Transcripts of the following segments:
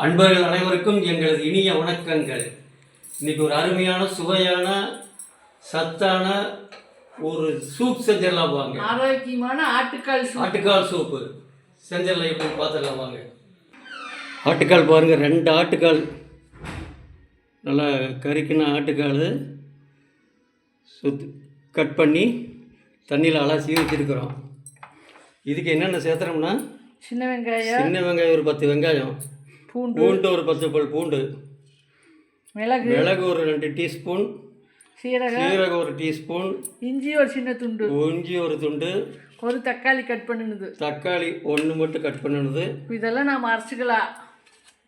அன்பர்கள் அனைவருக்கும் எங்களது இனிய வணக்கங்கள். இன்னைக்கு ஒரு அருமையான சுவையான சத்தான ஒரு சூப் செஞ்சிடலாம் வாங்க. ஆரோக்கியமான ஆட்டுக்கால் ஆட்டுக்கால் சூப்பு செஞ்சிடலாம் எப்படி பார்த்துடலாம் வாங்க. ஆட்டுக்கால் பாருங்க ரெண்டு ஆட்டுக்கால். நல்லா கறிக்கின ஆட்டுக்கால். சுத் கட் பண்ணி தண்ணியில் அலசி வச்சுருக்குறோம். இதுக்கு என்னென்ன சேர்த்துறோம்னா? சின்ன வெங்காயம். சின்ன வெங்காயம் ஒரு பத்து வெங்காயம். பூண்டு. பூண்டு ஒரு பத்து பல் பூண்டு. மிளகு. மிளகு ஒரு ரெண்டு டீஸ்பூன். சீரகம். சீரகம் ஒரு டீஸ்பூன். இஞ்சி ஒரு சின்ன துண்டு. இஞ்சி ஒரு துண்டு. ஒரு தக்காளி கட் பண்ணினது. தக்காளி ஒன்று மட்டும் கட் பண்ணினது. இதெல்லாம் நாம் அரைச்சிக்கலாம்.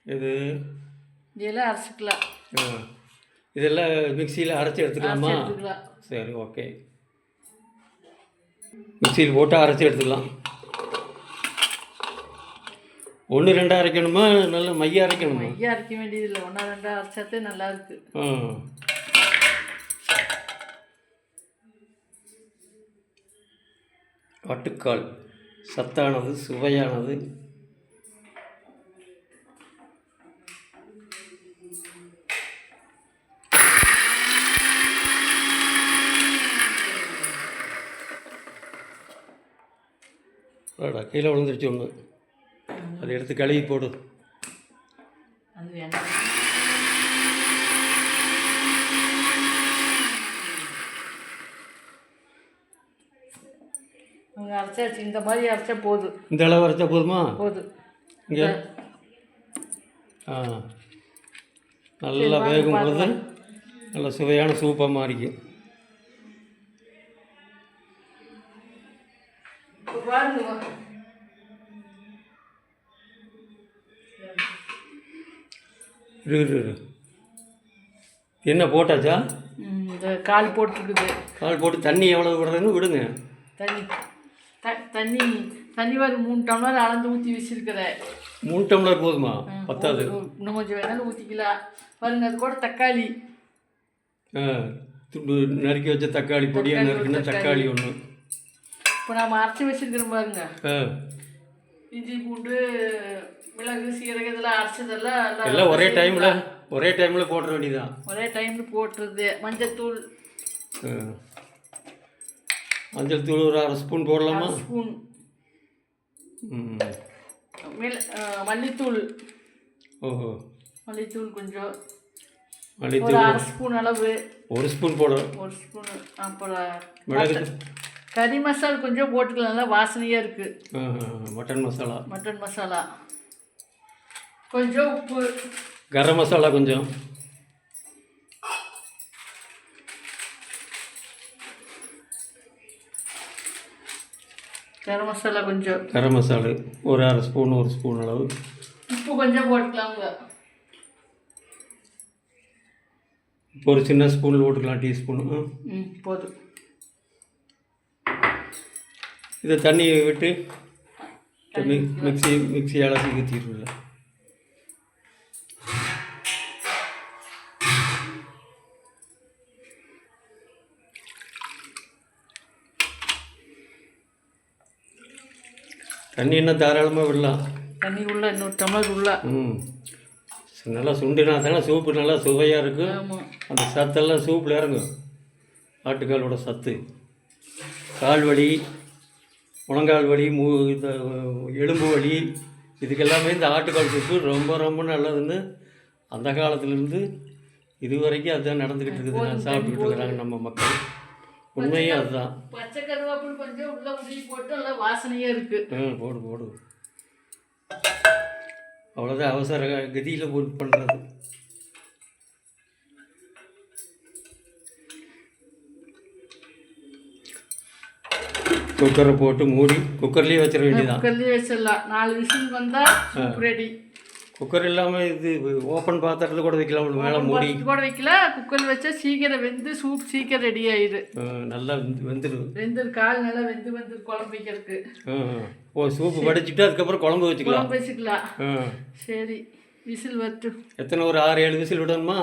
இது? இதெல்லாம் அரைச்சிக்கலாம். இதெல்லாம் மிக்சியில் அரைச்சி எடுத்துக்கலாமா? எடுத்துக்கலாம். சரி ஓகே. மிக்சியில் போட்டு அரைச்சி எடுத்துக்கலாம். ஒன்று ரெண்டாக அரைக்கணுமா? நல்ல மைய அரைக்கணுமா? மையா அரைக்க வேண்டியதில்லை ஒன்றா ரெண்டா அரைச்சாத்தே நல்லா இருக்கு. ஆ. ஆட்டுக்கால் சத்தானது சுவையானது. கீழே விழுந்துருச்சு ஒன்று அதை எடுத்து கழுவி போடு. அது வேண்டாம் அரைச்சாச்சு இந்த மாதிரி அரைச்சா போதும் இந்த அளவு அரைச்சா போதுமா? போதும் இங்கே. ஆ. நல்லா வேகும் பொழுது நல்ல சுவையான சூப்பாக மாறிக்கும். இரு என்ன போட்டாச்சா? இந்த கால் போட்டிருக்குது. கால் போட்டு தண்ணி எவ்வளோ விடுறதுன்னு விடுங்க. தண்ணி த தண்ணி தண்ணி ஒரு மூணு டம்ளர் அளந்து ஊற்றி வச்சிருக்கிற. மூணு டம்ளர் போதுமா? பத்தாது. இன்னும் கொஞ்சம் வேணாலும் ஊற்றிக்கலாம் பாருங்க அது கூட தக்காளி. ஆ துண்டு நறுக்கி வச்ச தக்காளி பொடியாக நறுக்குன்னா தக்காளி. ஒன்று இப்போ நாம் அரைச்சி வச்சிருக்கிறோம் பாருங்க. ஆ. இஞ்சி பூண்டு மிளகு சீரகம் இதெல்லாம் அரைச்சதெல்லாம் எல்லாம் ஒரே டைமில் ஒரே டைமில் போட்டுற வேண்டியதான் ஒரே டைம்ல போட்டுருது மஞ்சத்தூள் மஞ்சள் தூள். ஒரு அரை ஸ்பூன் போடலாமா? ஸ்பூன் மல்லித்தூள். ஓஹோ. மல்லித்தூள் கொஞ்சம். மல்லித்தூள் அரை ஸ்பூன் அளவு. ஒரு ஸ்பூன் போடுறோம் ஒரு ஸ்பூன் அப்புறம் மிளகு கறி மசால் கொஞ்சம் போட்டுக்கலாம். நல்லா வாசனையாக இருக்குது மட்டன் மசாலா. மட்டன் மசாலா. கொஞ்சம் உப்பு. கரம் மசாலா கொஞ்சம். கரம் மசாலா கொஞ்சம். கரம் மசாலா. ஒரு அரை ஸ்பூன் ஒரு ஸ்பூன் அளவு. உப்பு கொஞ்சம் போட்டுக்கலாங்க. இப்போ ஒரு சின்ன ஸ்பூன் போட்டுக்கலாம். டீஸ்பூனு ம் போதும். இதை தண்ணி விட்டு மி மிக்ஸி மிக்ஸி அலசி ஊற்றிடுல தண்ணி என்ன தாராளமாக விடலாம். தண்ணி உள்ள இன்னொரு டம்ளர் உள்ள. ம். நல்லா சுண்டினா தானே சூப்பு நல்லா சுவையாக இருக்கும் அந்த சத்தெல்லாம் சூப்பில் இறங்கும். ஆட்டுக்காலோட சத்து. கால் வலி முழங்கால் வலி மூ இந்த எலும்பு வலி இதுக்கெல்லாமே இந்த ஆட்டுக்கால் சூப்பு ரொம்ப ரொம்ப நல்லதுன்னு அந்த காலத்துலேருந்து இது வரைக்கும் அதுதான் நடந்துக்கிட்டு இருக்குது. நான் சாப்பிட்டுக்கிட்டு இருக்கிறாங்க நம்ம மக்கள். உண்மையே அதுதான். பச்சை கருவேப்பிலை கொஞ்சம் உள்ள உருவி போட்டு நல்லா வாசனையாக இருக்குது ம் போடு போடு. அவ்வளோதான் அவசர கதியில் போட்டு பண்ணுறது குக்கரை போட்டு மூடி குக்கர்லேயே வச்சிட வேண்டியதான் குக்கர்லேயே வச்சிடலாம். நாலு விசில் வந்தால் சூப் ரெடி குக்கர் இல்லாமல் இது ஓப்பன் பாத்திரத்தில் கூட வைக்கலாம் மேலே மூடி. கூட வைக்கலாம் குக்கர் வச்சா சீக்கிரம் வெந்து சூப் சீக்கிரம் ரெடி ஆயிடுது ஆ, நல்லா வெந்து- வெந்துடும் வெந்து கால் நல்லா வெந்து வெந்து குழம்பு வைக்கிறதுக்கு. ஓ சூப்பு வடிச்சிட்டு அதுக்கப்புறம் குழம்பு வச்சுக்கலாம். குழம்பு வச்சுக்கலாம். சரி. விசில் வரட்டும். எத்தனை ஒரு ஆறு ஏழு விசில் விடணுமா?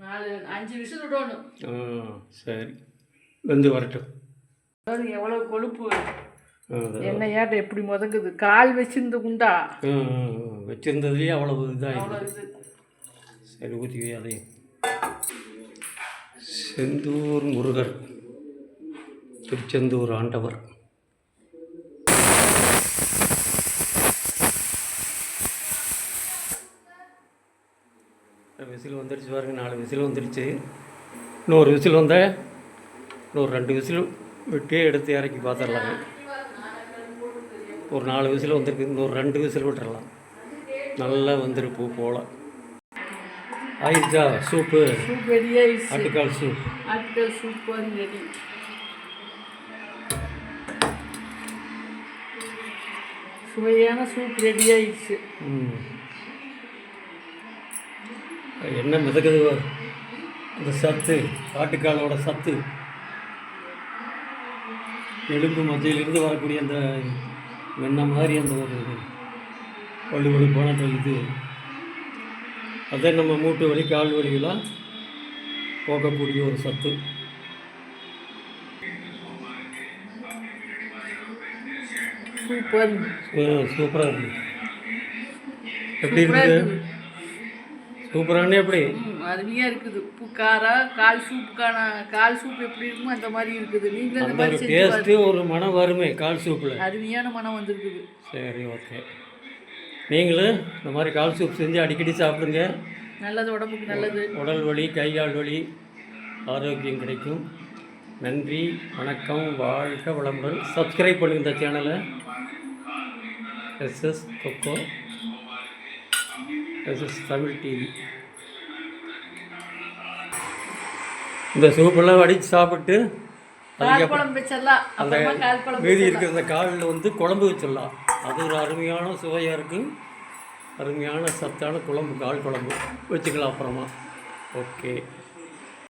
நாலு அஞ்சு விசில் விடணும். சரி. வெந்து வரட்டும். எவ்வளோ கொழுப்பு. அது- எண்ணெயாட்ட எப்படி முதங்குது? கால் வச்சிருந்த குண்டா. வச்சிருந்ததுலேயே அவ்வளவு இதாக சரி ஊற்றி அதையும். செந்தூர் முருகர். திருச்செந்தூர் ஆண்டவர். விசில் வந்துடுச்சு பாருங்க நாலு விசில் வந்துடுச்சு. இன்னொரு விசில் வந்த இன்னொரு ரெண்டு விசில். விட்டு எடுத்து இறக்கி பார்த்துடலாங்க ஒரு நாலு விசில் வந்திருக்கு இன்னொரு ரெண்டு விசில் விட்டுறலாம். நல்லா வந்துருப்பு போல். ஆயிடுச்சா? சூப்பு. சூப் ரெடி ஆயிடுச்சு. ஆட்டுக்கால் சூப். சூப்பர் ரெடி சுவையான சூப் ரெடி ஆயிடுச்சு. என்ன மிதக்குது. அந்த சத்து ஆட்டுக்காலோட சத்து. எலும்பு மத்தியிலிருந்து வரக்கூடிய அந்த வெண்ணெய் மாதிரி அந்த ஒரு வலுப்பான அந்த இது. அதே நம்ம மூட்டு வலி கால் வலியெல்லாம் போக்கக்கூடிய ஒரு சத்து. சூப்பர். சூப்பராக இருக்குது எப்படி இருக்குது சூப்பரானே எப்படி? ம், அருமையா இருக்குது. உப்பு காரம் கால் சூப்புக்கான கால் சூப் எப்படி இருக்குமோ அந்த மாதிரி இருக்குது. நீங்களும் இந்த அந்த மாதிரி டேஸ்ட்டு ஒரு மனம் வருமே கால் சூப்பில். அருமையான மனம் வந்திருக்குது. சரி ஓகே. நீங்களும் இந்த மாதிரி கால் சூப் செஞ்சு அடிக்கடி சாப்பிடுங்க. நல்லது உடம்புக்கு நல்லது. உடல் வலி கை கால் வலி ஆரோக்கியம் கிடைக்கும். நன்றி வணக்கம் வாழ்க வளமுடன். சப்ஸ்கிரைப் பண்ணுங்க இந்த சேனலை எஸ்எஸ் கொக்கோ எஸ்எஸ் தமிழ் டிவி இந்த சூப்பெல்லாம் வடித்து சாப்பிட்டு அந்த மீதி இருக்கிற அந்த காலில் வந்து குழம்பு வச்சிடலாம். அது ஒரு அருமையான சுவையாக இருக்கும் அருமையான சத்தான குழம்பு கால் குழம்பு. வச்சுக்கலாம் அப்புறமா. ஓகே.